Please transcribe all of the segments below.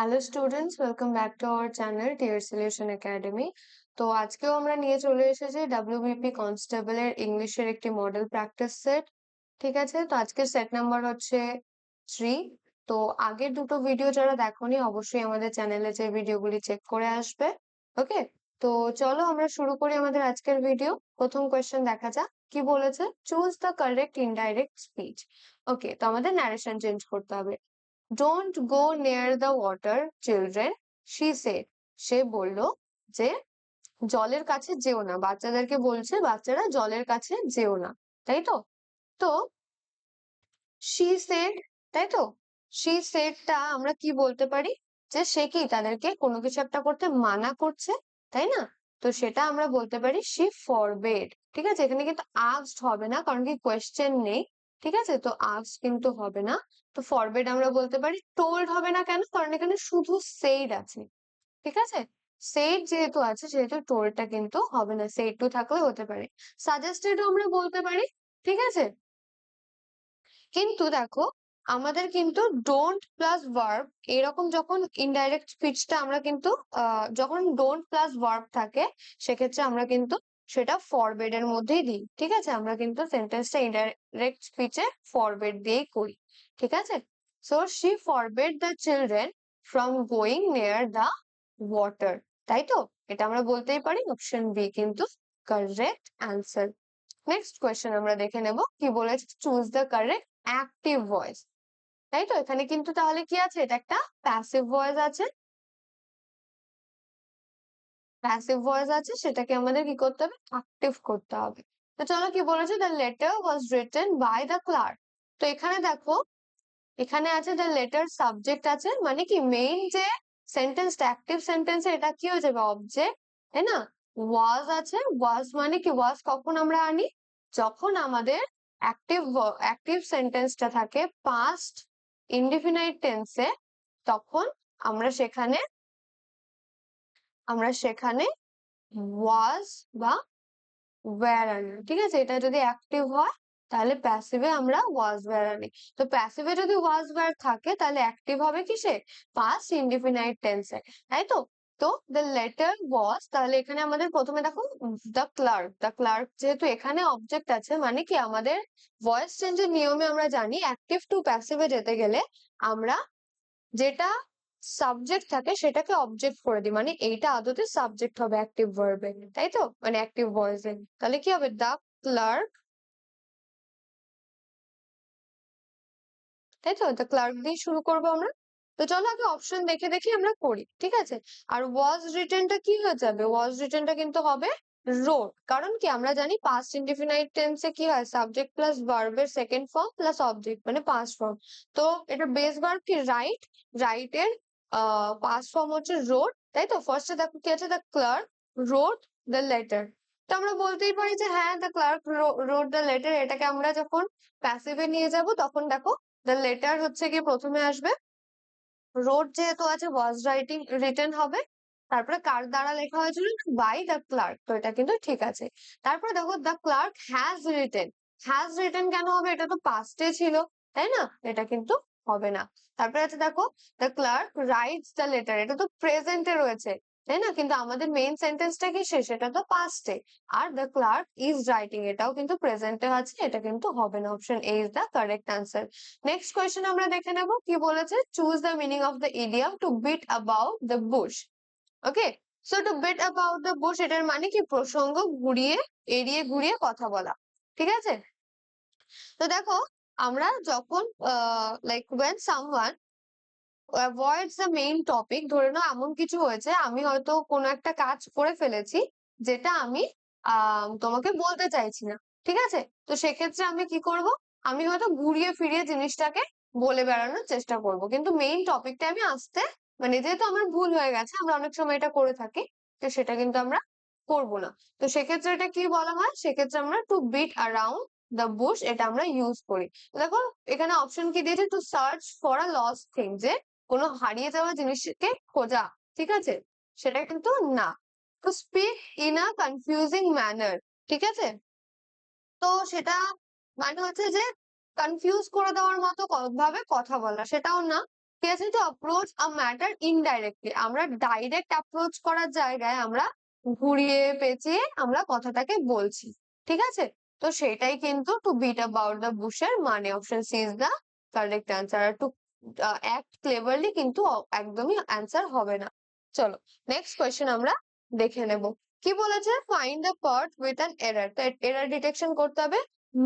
Hello students welcome back to our channel tier solution academy তো আজকেও আমরা নিয়ে চলে এসেছি ডাব্লিউবিপি কনস্টেবলের ইংলিশের একটি মডেল প্র্যাকটিস সেট ঠিক আছে? তো আজকের সেট নাম্বার হচ্ছে থ্রি তো আগের দুটো ভিডিও যারা দেখোনি, অবশ্যই আমাদের চ্যানেলে যে ভিডিওগুলি চেক করে আসবে ওকে তো চলো আমরা শুরু করি আমাদের আজকের ভিডিও প্রথম কোয়েশ্চেন দেখা যাক, কি বলেছে? Choose the correct indirect speech okay তো আমাদের ন্যারেশন চেঞ্জ করতে হবে। Don't go near the water children she said সে বলল যে, জলের কাছে যেও না, বাচ্চাদেরকে বলছে বাচ্চারা জলের কাছে যেও না, তাই তো? তো শি সেড তাই তো? শি সেডটা আমরা কি বলতে পারি? যে সে কি তাদেরকে কোনো কিছু একটা করতে মানা করছে, তাই না? তো সেটা আমরা বলতে পারি শি ফরবেড ঠিক আছে? এখানে কিন্তু আস্কড হবে না, কারণ কি কোয়েশ্চেন নেই। ঠিক আছে? তো আস্ক কিন্তু হবে না। তো ফরবেড আমরা বলতে পারি টোল্ড হবে না কেন? কারণ এখানে শুধু সেইড আছে। ঠিক আছে? সেইড যেহেতু আছে, সেহেতু টোল্ডটা কিন্তু হবে না। সেইড টু থাকলে হতে পারে। সাজেস্টেডও আমরা বলতে পারি। ঠিক আছে? কিন্তু দেখো, আমাদের কিন্তু ডোন্ট প্লাস ভার্ব এরকম যখন ইনডাইরেক্ট স্পিচটা আমরা কিন্তু যখন ডোন্ট প্লাস ভার্ব থাকে, সেক্ষেত্রে আমরা কিন্তু সেটা ফরবেড এর মধ্যেই দিই, ঠিক আছে? আমরা কিন্তু সেন্টেন্সটা ইনডাইরেক্ট স্পিচে ফরবেড দিয়েই করি, ঠিক আছে? So she forbade the children from going near the water তাই তো? এটা আমরা বলতেই পারি অপশন বি কিন্তু কারেক্ট অ্যান্সার নেক্সট কোয়েশ্চেন আমরা দেখে নেব, কি বলেছে? Choose the correct active voice তাই তো? এখানে কিন্তু তাহলে কি আছে? এটা একটা প্যাসিভ ভয়েস আছে প্যাসিভ ভয়েস আছে, সেটাকে আমাদের কি করতে হবে? অ্যাক্টিভ করতে হবে। তো চলো কি বলেছে? The letter was written by the clerk তো এখানে দেখো, এখানে আছে দ্য লেটার সাবজেক্ট আছে মানে কি মেইন যে সেন্টেন্সটা অ্যাক্টিভ সেন্টেন্স এটা কি হয়ে যাবে? অবজেক্ট তাই না? ওয়াজ আছে ওয়াজ মানে কি? ওয়াজ কখন আমরা আনি? যখন আমাদের অ্যাক্টিভ অ্যাক্টিভ সেন্টেন্সটা থাকে পাস্ট ইনডিফিনাইট টেন্সে তখন আমরা সেখানে আমরা সেখানে ওয়াজ বা ওয়্যার আনি ঠিক আছে? এটা যদি অ্যাক্টিভ হয় তাহলে প্যাসিভে আমরা ওয়াজ ওয়্যার আনি তো প্যাসিভে যদি ওয়াজ ওয়্যার থাকে তাহলে অ্যাক্টিভ হবে কিসে? পাস্ট ইনডিফিনাইট টেন্সে তাই তো? তো দ্য লেটার ওয়াজ তাহলে এখানে আমাদের প্রথমে দেখো দ্য ক্লার্ক দ্য ক্লার্ক যেহেতু এখানে অবজেক্ট আছে মানে কি? আমাদের ভয়েস চেঞ্জের নিয়মে আমরা জানি অ্যাক্টিভ টু প্যাসিভে যেতে গেলে আমরা যেটা সাবজেক্ট থাকে সেটাকে অবজেক্ট করে দিই। মানে এইটা আদতে সাবজেক্ট হবে অ্যাক্টিভ ভার্বে তাই তো মানে অ্যাক্টিভ ভয়েসে তাহলে কি হবে? দ্য ক্লার্ক তাই তো দ্য ক্লার্ক দিয়ে শুরু করব আমরা। তো চলো আগে অপশন দেখে দেখে আমরা করি, ঠিক আছে? আর ওয়াজ রিটেনটা কি হয়ে যাবে? ওয়াজ রিটেনটা কিন্তু হবে রোড কারণ কি? আমরা জানি পাস্ট ইনডিফিনাইট টেন্সে কি হয়? সাবজেক্ট প্লাস ভার্বের সেকেন্ড ফর্ম প্লাস অবজেক্ট মানে পাস্ট ফর্ম তো এটা বেস ভার্ব কি? রাইট রাইটের পাস্ট ফর্ম হচ্ছে রোড তাই তো ফার্স্টে দেখো কি আছে? The clerk wrote the letter তো আমরা বলতেই পারি যে হ্যাঁ the clerk wrote the letter এটাকে আমরা যখন প্যাসিভে নিয়ে যাব, তখন দেখো দ্য লেটার হচ্ছে কি প্রথমে আসবে। রোড যেহেতু আছে ওয়াজ রাইটিং রিটেন হবে। তারপরে কার দ্বারা লেখা হয়েছিল? বাই দ্য ক্লার্ক তো এটা কিন্তু ঠিক আছে। তারপরে দেখো the clerk has written has written কেন হবে? এটা তো পাস্টে ছিল, তাই না? এটা কিন্তু হবে না। তারপরে আছে দেখো the clerk writes the letter এটা তো প্রেজেন্টে রয়েছে, তাই না? কিন্তু আমাদের মেইন সেন্টেন্সটা কি শেষ? এটা তো পাস্টে আর দ্য ক্লার্ক ইজ রাইটিং এটাও কিন্তু প্রেজেন্টে আছে, এটা কিন্তু হবে না। Option A is the correct answer next question আমরা দেখে নেব, কি বলেছে? Choose the meaning of the idiom to beat about the bush okay so to beat about the bush এটার মানে কি? প্রসঙ্গ ঘুরিয়ে, এড়িয়ে ঘুরিয়ে কথা বলা। ঠিক আছে? তো দেখো আমরা যখন like when someone avoids the main topic ধরে নাও এমন কিছু হয়েছে, আমি হয়তো কোনো একটা কাজ করে ফেলেছি, যেটা আমি তোমাকে বলতে চাইছি না, ঠিক আছে? তো সেক্ষেত্রে আমি কি করব? আমি হয়তো ঘুরিয়ে ফিরিয়ে জিনিসটাকে বলে বেড়ানোর চেষ্টা করব, কিন্তু মেইন টপিকটা আমি আসতে মানে যেহেতু আমার ভুল হয়ে গেছে, আমরা অনেক সময় এটা করে থাকি, তো সেটা কিন্তু আমরা করব না। তো সেক্ষেত্রে এটা কি বলা হয়? সেক্ষেত্রে আমরা to beat around the bush এটা আমরা ইউজ করি। দেখো, এখানে অপশন কি দিয়েছে? To search for a lost thing যে কোনো হারিয়ে যাওয়া জিনিসকে খোঁজা, ঠিক আছে? সেটা কিন্তু না। To speak in a confusing manner ঠিক আছে? তো সেটা মানে হচ্ছে যে কনফিউজ করে দেওয়ার মতো ভাবে কথা বলা, সেটাও না। ঠিক আছে? To approach a matter indirectly আমরা ডাইরেক্ট অ্যাপ্রোচ করার জায়গায় আমরা ঘুরিয়ে পেঁচিয়ে আমরা কথাটাকে বলছি, ঠিক আছে? তো সেটাই কিন্তু টু বিট অ্যাবাউট দ্য বুশের মানে option C is the correct answer R to act cleverly কিন্তু একদমই অ্যান্সার হবে না। চলো নেক্সট কোয়েশ্চেন আমরা দেখে নেব। কি বলেছে? Find the part with an error তো এরর ডিটেকশন করতে হবে।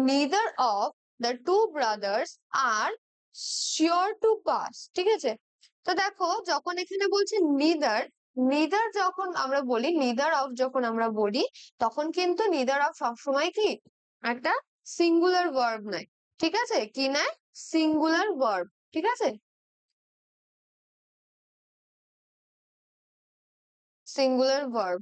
Neither of the two brothers are sure to pass ঠিক আছে? তো দেখো, যখন এখানে বলছে নিদার নিদার যখন আমরা বলি নিদার অফ যখন আমরা বলি, তখন কিন্তু নিদার অফ সবসময় কি একটা সিঙ্গুলার ভার্ব নয়, ঠিক আছে? কি নেয়? সিঙ্গুলার ভার্ব ঠিক আছে? সিঙ্গুলার ভার্ব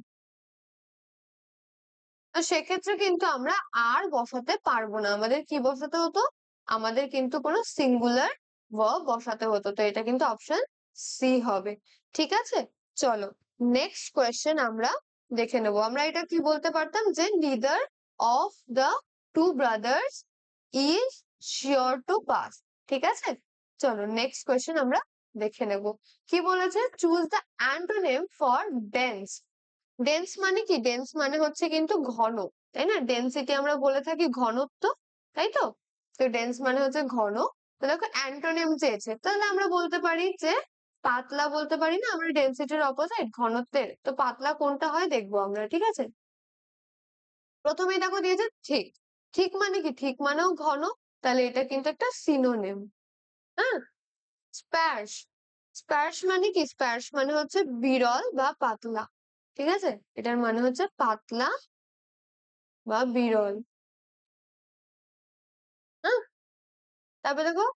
তো সেক্ষেত্রে কিন্তু আমরা আর বসাতে পারব না। আমাদের কি বসাতে হতো? আমাদের কিন্তু কোনো সিঙ্গুলার বসাতে হতো। তো এটা কিন্তু অপশন সি হবে, ঠিক আছে? চলো নেক্সট কোয়েশ্চেন আমরা দেখে নেব। আমরা এটা কি বলতে পারতাম? যে neither of the two brothers is sure to pass ঠিক আছে? চলো নেক্সট কোয়েশ্চেন আমরা দেখে নেব। কি বলেছে? Choose the antonym for dense dense মানে কি? ডেন্স মানে হচ্ছে কিন্তু ঘন, তাই না? ডেন্সিটি আমরা বলে থাকি ঘনত্ব, তাই তো? তো ডেন্স মানে হচ্ছে ঘন। তো দেখো অ্যান্টোনিম চেয়েছে। তাহলে আমরা বলতে পারি যে পাতলা বলতে পারি না? আমরা ডেন্সিটির অপোজিট ঘনত্বের। তো পাতলা কোনটা হয় দেখব আমরা, ঠিক আছে? প্রথমেই দেখো দিয়েছে ঠিক। ঠিক মানে কি? ঠিক মানেও ঘন, তাহলে এটা কিন্তু একটা সিনোনেম হ্যাঁ? স্প্যাশ স্প্যাশ মানে কি? স্প্যাশ মানে হচ্ছে বিরল বা পাতলা, ঠিক আছে? এটার মানে হচ্ছে পাতলা বা বিরল হ্যাঁ? তারপরে দেখো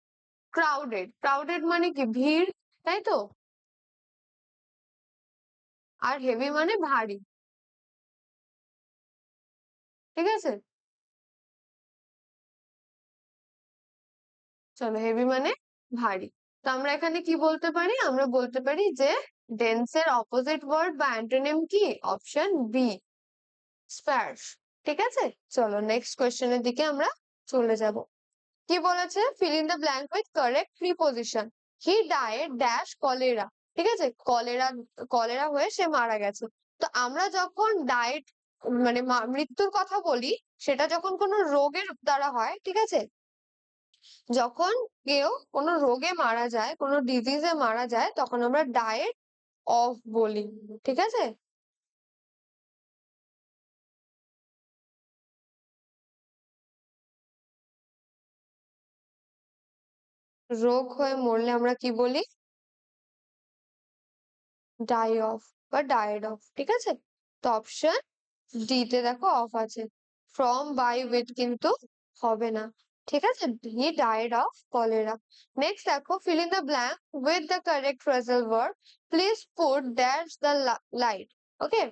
ক্রাউডেড ক্রাউডেড মানে কি? ভিড়, তাই তো? আর হেভি মানে ভারী, ঠিক আছে? চলো হেভি মানে ভারী। তো আমরা এখানে কি বলতে পারি? আমরা বলতে পারি যে ডেন্সের অপোজিট ওয়ার্ড বা অ্যান্টোনিম কি? অপশন বি স্প্যার্স ঠিক আছে? চলো নেক্সট কোয়েশ্চেনের দিকে আমরা চলে যাব। কি বলেছে? Fill in the blank with correct preposition he died dash cholera ঠিক আছে? কলেরা কলেরা হয়ে সে মারা গেছে। তো আমরা যখন ডায়েট মানে মৃত্যুর কথা বলি, সেটা যখন কোনো রোগের দ্বারা হয়, ঠিক আছে? যখন কেউ কোনো রোগে মারা যায়, কোনো ডিজিজে মারা যায়, তখন আমরা ডায়েট অফ বলি, ঠিক আছে? রোগ হয়ে মরলে আমরা কি বলি? ডাই অফ বা ডায়েড অফ ঠিক আছে? তো অপশন ডি তে দেখো অফ আছে। ফ্রম বাই উইথ কিন্তু হবে না। ঠিক আছে he died of cholera next দেখো fill in the blank with the correct phrasal word please put that's the light okay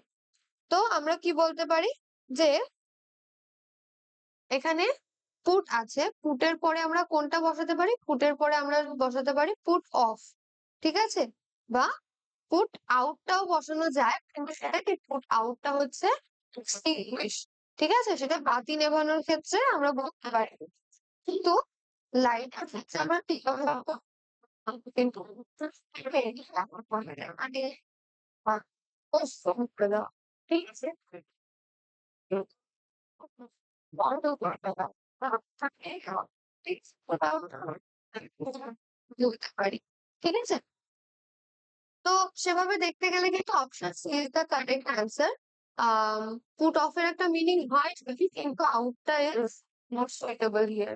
তো আমরা কি বলতে পারি? যে এখানে পুট আছে। পুটের পরে আমরা কোনটা বসাতে পারি? পুটের পরে আমরা বসাতে পারি পুট অফ ঠিক আছে? বা পুট আউটটাও বসানো যায়, কিন্তু সেটা কি পুট আউটটা হচ্ছে ঠিক আছে? সেটা বাতি নেভানোর ক্ষেত্রে আমরা বলতে পারি। কিন্তু লাইটের ক্ষেত্রে আমরা কিন্তু ঠিক আছে বন্ধ করতে পারি ঠিক আছে তো সেভাবে দেখতে গেলে কিন্তু option C is the correct answer put off এর একটা মিনিং হয় ঠিকই কিন্তু আউটটা ইজ সুইটেবল হিয়ার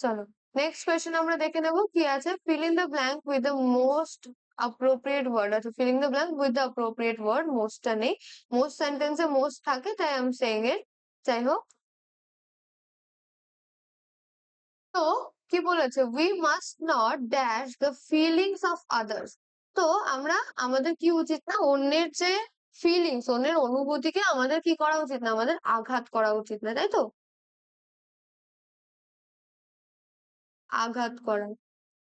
চলো নেক্সট কোয়েশ্চেন আমরা দেখে নেব কি আছে? Fill in the blank with the most appropriate word আছে filling the blank with the appropriate word মোস্টটা নেই। মোস্ট সেন্টেন্সে মোস্ট থাকে, তাই আই এম সেইং ইট যাই হোক। তো, কি বলেছে? We must not dash the feelings of others তো, আমরা, আমাদের কি উচিত না? অন্যের যে ফিলিংস অন্যের অনুভূতিকে আমাদের কি করা উচিত না? আমাদের আঘাত করা উচিত না, তাই তো? আঘাত করা,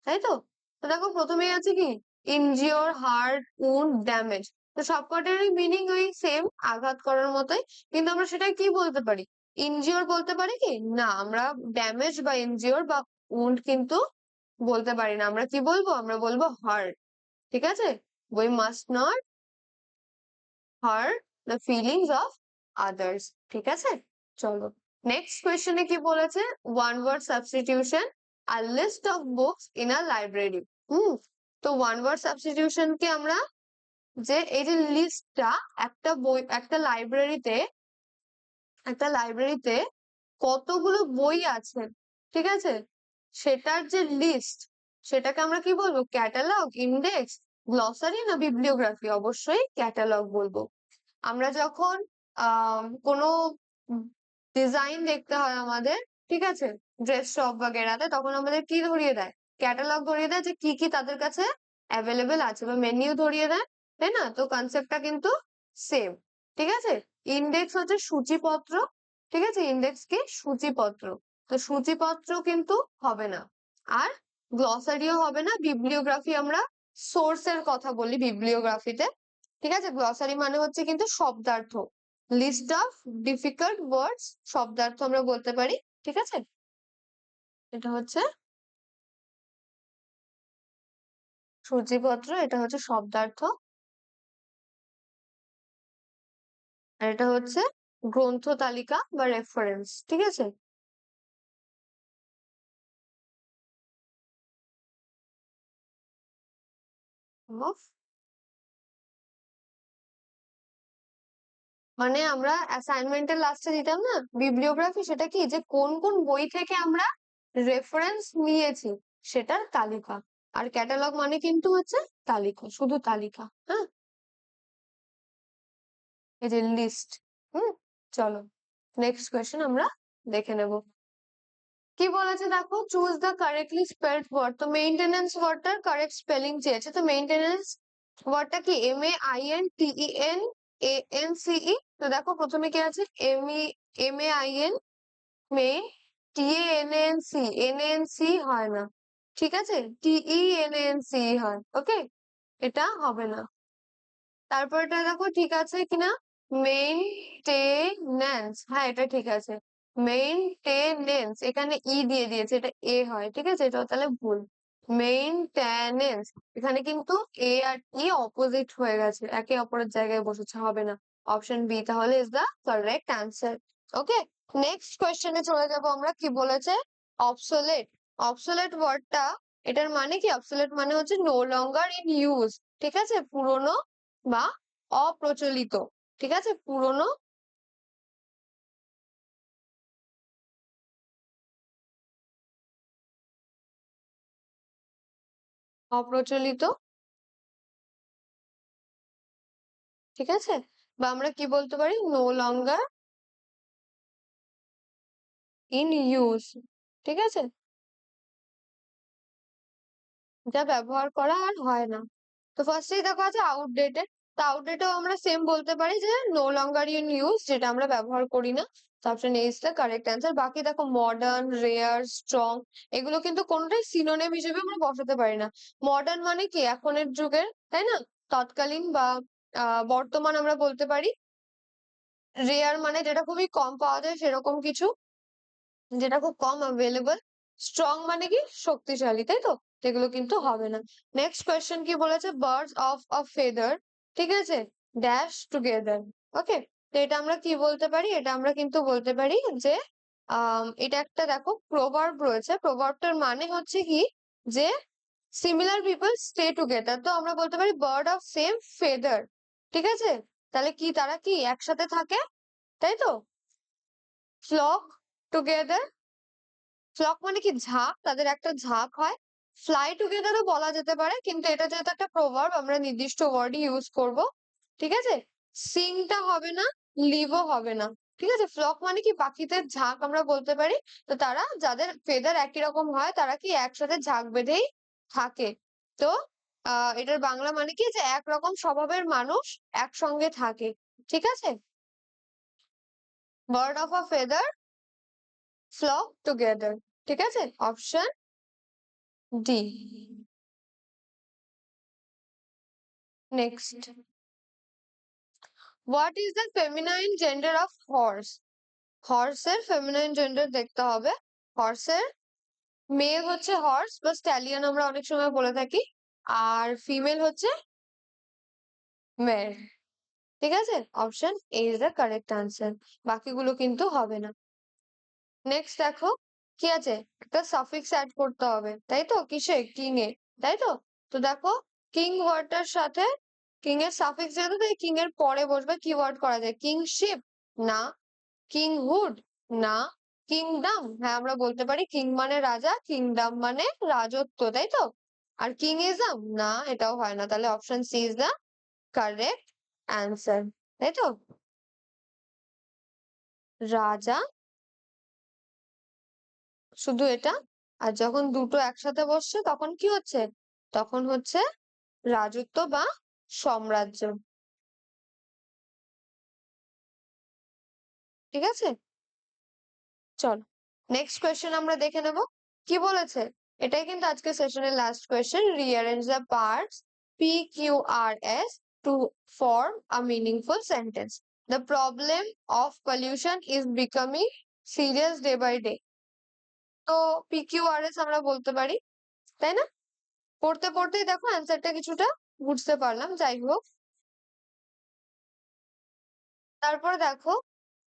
তাই তো? দেখো প্রথমেই আছে কি? ইনজিওর হার্ট উন্ড ড্যামেজ তো সবকটারই মিনিং ওই সেম আঘাত করার মতোই। কিন্তু আমরা সেটা কি বলতে পারি? ইনজিওর বলতে পারি কি? না, আমরা ড্যামেজ বা ইনজিওর বা উন্ড কিন্তু বলতে পারি না। আমরা কি বলব? আমরা বলব হার্ট ঠিক আছে? We must not hurt the feelings of others ঠিক আছে? চলো নেক্সট কোয়েশ্চেনে কি বলেছে? One word substitution R list of books in a library hmm তো ওয়ান ওয়ার্ড সাবস্টিটিউশন কে আমরা যে এই যে লিস্টটা একটা বই, একটা লাইব্রেরিতে একটা লাইব্রেরিতে কতগুলো বই আছে, ঠিক আছে? সেটার যে লিস্ট সেটাকে আমরা কি বলব? ক্যাটালগ ইন্ডেক্স গ্লসারি না বিবলিওগ্রাফি অবশ্যই ক্যাটালগ বলব। আমরা যখন কোনো ডিজাইন দেখতে হয় আমাদের, ঠিক আছে? ড্রেস শপ বাগেরাতে তখন আমাদের কি ধরিয়ে দেয় ক্যাটালগ ধরিয়ে দেয় যে কি কি তাদের কাছে অ্যাভেলেবেল আছে বা মেনিউ ধরিয়ে দেয় তাই না তো কনসেপ্টটা কিন্তু সেম ঠিক আছে ইন্ডেক্স হচ্ছে সূচিপত্র ঠিক আছে ইন্ডেক্স কি সূচিপত্র তো সূচিপত্র কিন্তু হবে না আর গ্লসারিও হবে না বিবলিওগ্রাফি আমরা সোর্সের কথা বলি বিবলিওগ্রাফিতে ঠিক আছে গ্লসারি মানে হচ্ছে কিন্তু শব্দার্থ লিস্ট অফ ডিফিকাল্ট ওয়ার্ডস শব্দার্থ আমরা বলতে পারি ঠিক আছে এটা হচ্ছে সূচিপত্র, এটা হচ্ছে শব্দার্থ। আর এটা হচ্ছে গ্রন্থ তালিকা বা রেফারেন্স ঠিক আছে? মানে আমরা অ্যাসাইনমেন্টের লাস্টে দিতাম না? বিবলিওগ্রাফি সেটা কি? যে কোন কোন বই থেকে আমরা রেফারেন্স নিয়েছি সেটার তালিকা। আর ক্যাটালগ মানে কিন্তু হচ্ছে তালিকা, শুধু তালিকা হ্যাঁ? এই যে লিস্ট হুম? চলো নেক্সট কোয়েশ্চেন আমরা দেখে নেব। কি বলেছে দেখো? Choose the correctly spelled word তো মেইনটেনেন্স ওয়ার্ডটার কারেক্ট স্পেলিং চেয়েছে তো মেইনটেনেন্স ওয়ার্ডটা কি? M A I N T E N A N C E তো দেখো, প্রথমে কি আছে? M E M A I N M T A N N C N N হয় না। ঠিক আছে? টি ই এন এন হয়, ওকে? এটা হবে না। তারপরটা দেখো ঠিক আছে কিনা? মেইনটেনেন্স হ্যাঁ এটা ঠিক আছে। মেইনটেনেন্স এখানে ই দিয়ে দিয়েছে, এটা এ হয়, ঠিক আছে? এটা তাহলে ভুল। মেইনটেনেন্স এখানে কিন্তু এ আর ই অপোজিট হয়ে গেছে। একে অপরের জায়গায় বসেছে, হবে না। অপশন বি তাহলে is the correct answer okay? Next কোয়েশ্চেনে চলে যাব আমরা, কি বলেছে? অবসোলেট অবসোলেট ওয়ার্ডটা এটার মানে কি? অবসোলেট মানে হচ্ছে নো লঙ্গার ইন ইউজ ঠিক আছে? পুরনো বা অপ্রচলিত, ঠিক আছে? পুরনো অপ্রচলিত, ঠিক আছে? বা আমরা কি বলতে পারি? নো লঙ্গার ইন ইউজ, ঠিক আছে? যা ব্যবহার করা আর হয় না। তো ফার্স্টেই দেখো আছে আউটডেটেড তো আউটডেটেও আমরা সেম বলতে পারি যে নো লঙ্গার ইন ইউজ যেটা আমরা ব্যবহার করি না। Option A the correct answer বাকি দেখো মডার্ন রেয়ার স্ট্রং এগুলো কিন্তু কোনোটাই সিনোনেম হিসেবে আমরা বসাতে পারি না। মডার্ন মানে কি? এখনের যুগের, তাই না? তৎকালীন বা বর্তমান আমরা বলতে পারি। রেয়ার মানে যেটা খুবই কম পাওয়া যায় সেরকম কিছু। যেটা খুব কম অ্যাভেলেবল স্ট্রং মানে কি? শক্তিশালী, তাই তো? এগুলো কিন্তু হবে না। নেক্সট কোয়েশ্চেন কি বলেছে? বার্ডস অফ আ ফেদার ঠিক আছে? ড্যাশ টুগেদার ওকে তো এটা আমরা কি বলতে পারি? এটা আমরা কিন্তু বলতে পারি যে এটা একটা দেখো প্রভার্ব রয়েছে। প্রভার্বটার মানে হচ্ছে কি? যে সিমিলার পিপল স্টে টুগেদার তো আমরা বলতে পারি বার্ড অফ সেম ফেদার ঠিক আছে? তাহলে কি, তারা কি একসাথে থাকে? তাই তো? ফ্লক টুগেদার ফ্লক মানে কি ঝাঁক? তাদের একটা ঝাঁক হয়। ফ্লাই টুগেদারও বলা যেতে পারে, কিন্তু এটা যেহেতু একটা প্রভার্ব আমরা নির্দিষ্ট ওয়ার্ডই ইউজ করব, ঠিক আছে? সিংটা হবে না লিভও হবে না, ঠিক আছে? ফ্লক মানে কি পাখিদের ঝাঁক আমরা বলতে পারি। তো তারা যাদের ফেদার একই রকম হয়, তারা কি একসাথে ঝাঁক বেঁধেই থাকে। তো এটার বাংলা মানে কি যে একরকম স্বভাবের মানুষ একসঙ্গে থাকে, ঠিক আছে? Bird of a feather flock together ঠিক আছে? Option D next what is the feminine gender of horse হর্সের feminine gender দেখতে হবে। হর্সের মেল হচ্ছে হর্স বা স্ট্যালিয়ন আমরা অনেক সময় বলে থাকি। আর ফিমেল হচ্ছে মের ঠিক আছে? Option A is the correct answer বাকিগুলো কিন্তু হবে না। নেক্সট দেখো, কি আছে? একটা সাফিক্স অ্যাড করতে হবে, তাই তো? কিসে? কিং এ, তাই তো? তো দেখো কিং ওয়ার্ডটার সাথে কিং এর সাফিক্স যেহেতু, তাই কিং এর পরে বসবে কি ওয়ার্ড করা যায়? কিংশিপ না কিংহুড না কিংডম হ্যাঁ আমরা বলতে পারি কিং মানে রাজা কিংডম মানে রাজত্ব, তাই তো? আর কিং ইজম না, এটাও হয় না, তাহলে option C is the correct answer তাই তো? রাজা শুধু এটা? আর যখন দুটো একসাথে বসছে, তখন কি হচ্ছে? তখন হচ্ছে রাজত্ব বা সাম্রাজ্য। ঠিক আছে? চল নেক্সট কোয়েশ্চেন আমরা দেখে নেব। কি বলেছে? এটাই কিন্তু আজকে সেশনের last question rearrange the parts P Q R S to form a meaningful sentence the problem of pollution is becoming serious day by day তো পি কিউ আর এস আমরা বলতে পারি, তাই না? পড়তে পড়তেই দেখো অ্যান্সারটা কিছুটা বুঝতে পারলাম, যাই হোক। তারপর দেখো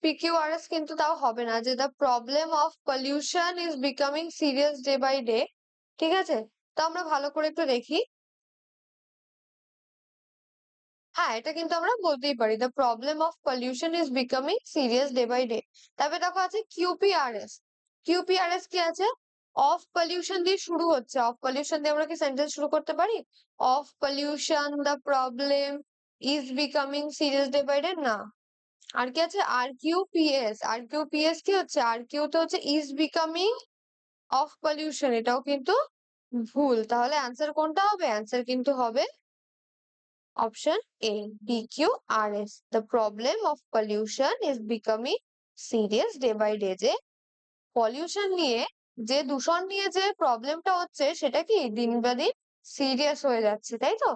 পিকিউআরএস কিন্তু তাও হবে না, যে the problem of pollution is becoming serious day by day ঠিক আছে? তো আমরা ভালো করে একটু দেখি। হ্যাঁ এটা কিন্তু আমরা বলতেই পারি the problem of pollution is becoming serious day by day তারপরে দেখো আছে কিউপিআরএস কিউপিআরএস কি আছে? অফ পলিউশন দিয়ে শুরু হচ্ছে। অফ পলিউশন দিয়ে আমরা কি সেন্টেন্স শুরু করতে পারি? Of pollution the problem is becoming serious day by day না। আর কি আছে? R Q PS R Q PS কি হচ্ছে? আর কিউ তো হচ্ছে ইজ বিকামিং অফ পলিউশন এটাও কিন্তু ভুল। তাহলে অ্যান্সার কোনটা হবে? অ্যান্সার কিন্তু হবে option A D Q R S the problem of pollution is becoming serious day by day যে পলিউশন নিয়ে যে দূষণ নিয়ে যে প্রবলেমটা হচ্ছে, সেটা কি দিন বা দিন সিরিয়াস হয়ে যাচ্ছে, তাই তো?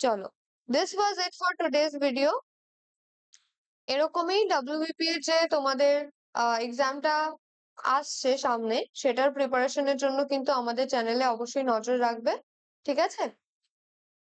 চলো this was it for today's video এরকমই ডাব্লিউবিপি এর যে তোমাদের এক্সামটা আসছে সামনে, সেটার প্রিপারেশনের জন্য কিন্তু আমাদের চ্যানেলে অবশ্যই নজর রাখবে, ঠিক আছে?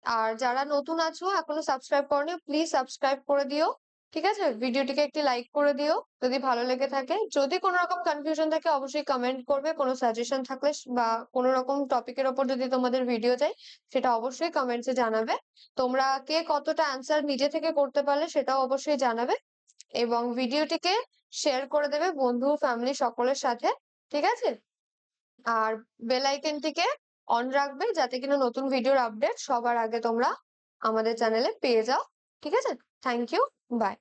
আর যারা নতুন আছো, এখনও সাবস্ক্রাইব করনি প্লিজ সাবস্ক্রাইব করে দিও। ঠিক আছে? ভিডিওটিকে একটি লাইক করে দিও। যদি ভালো লেগে থাকে, যদি কোনো রকম কনফিউশন থাকে, অবশ্যই কমেন্ট করবে। কোনো সাজেশন থাকলে বা কোনো রকম টপিকের ওপর যদি তোমাদের ভিডিও চাই সেটা অবশ্যই কমেন্টসে জানাবে। তোমরা কে কতটা অ্যান্সার নিজে থেকে করতে পারলে, সেটাও অবশ্যই জানাবে এবং ভিডিওটিকে শেয়ার করে দেবে বন্ধু ফ্যামিলি সকলের সাথে। ঠিক আছে? আর বেল আইকনটিকে অন রাখবে যাতে কিনা নতুন ভিডিওর আপডেট সবার আগে তোমরা আমাদের চ্যানেলে পেয়ে যাও। ঠিক আছে? Thank you. Bye.